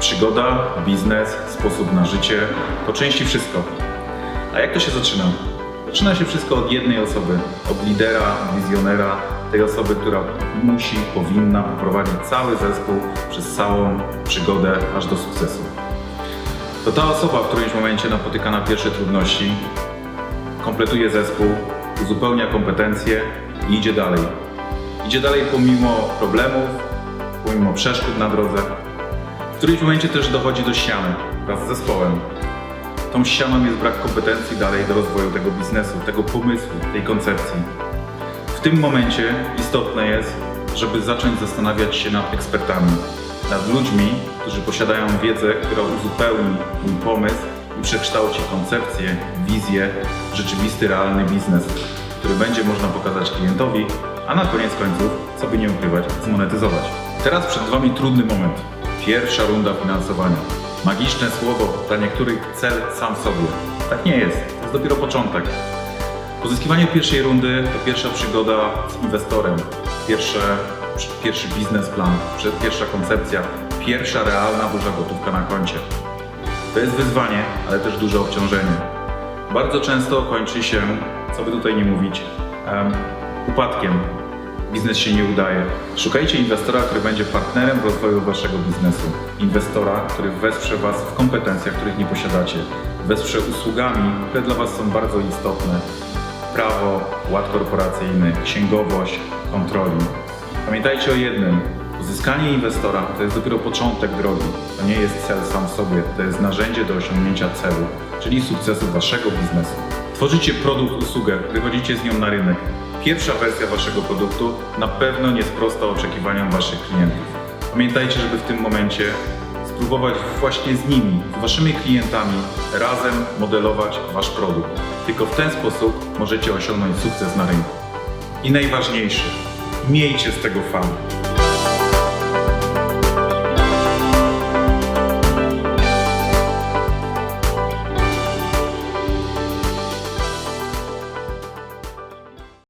Przygoda, biznes, sposób na życie to części wszystko. A jak to się zaczyna? Zaczyna się wszystko od jednej osoby, od lidera, wizjonera, tej osoby, która musi, powinna poprowadzić cały zespół przez całą przygodę aż do sukcesu. To ta osoba w którymś momencie napotyka na pierwsze trudności, kompletuje zespół, uzupełnia kompetencje i idzie dalej. Idzie dalej pomimo problemów, pomimo przeszkód na drodze. Którymś momencie też dochodzi do ściany wraz z zespołem. Tą ścianą jest brak kompetencji dalej do rozwoju tego biznesu, tego pomysłu, tej koncepcji. W tym momencie istotne jest, żeby zacząć zastanawiać się nad ekspertami, nad ludźmi, którzy posiadają wiedzę, która uzupełni mój pomysł i przekształci koncepcję, wizję rzeczywisty, realny biznes, który będzie można pokazać klientowi, a na koniec końców, co by nie ukrywać, zmonetyzować. Teraz przed Wami trudny moment. Pierwsza runda finansowania. Magiczne słowo, dla niektórych cel sam sobie. Tak nie jest, to jest dopiero początek. Pozyskiwanie pierwszej rundy to pierwsza przygoda z inwestorem, pierwsze, pierwszy biznesplan, pierwsza koncepcja, pierwsza realna duża gotówka na koncie. To jest wyzwanie, ale też duże obciążenie. Bardzo często kończy się, co by tutaj nie mówić, em, upadkiem. Biznes się nie udaje. Szukajcie inwestora, który będzie partnerem w rozwoju waszego biznesu. Inwestora, który wesprze was w kompetencjach, których nie posiadacie. Wesprze usługami, które dla was są bardzo istotne. Prawo, ład korporacyjny, księgowość, kontroli. Pamiętajcie o jednym. Uzyskanie inwestora to jest dopiero początek drogi. To nie jest cel sam w sobie, to jest narzędzie do osiągnięcia celu, czyli sukcesu waszego biznesu. Tworzycie produkt, usługę, wychodzicie z nią na rynek. Pierwsza wersja waszego produktu na pewno nie sprosta oczekiwaniom waszych klientów. Pamiętajcie, żeby w tym momencie spróbować właśnie z nimi, z waszymi klientami razem modelować wasz produkt. Tylko w ten sposób możecie osiągnąć sukces na rynku. I najważniejsze, miejcie z tego fan.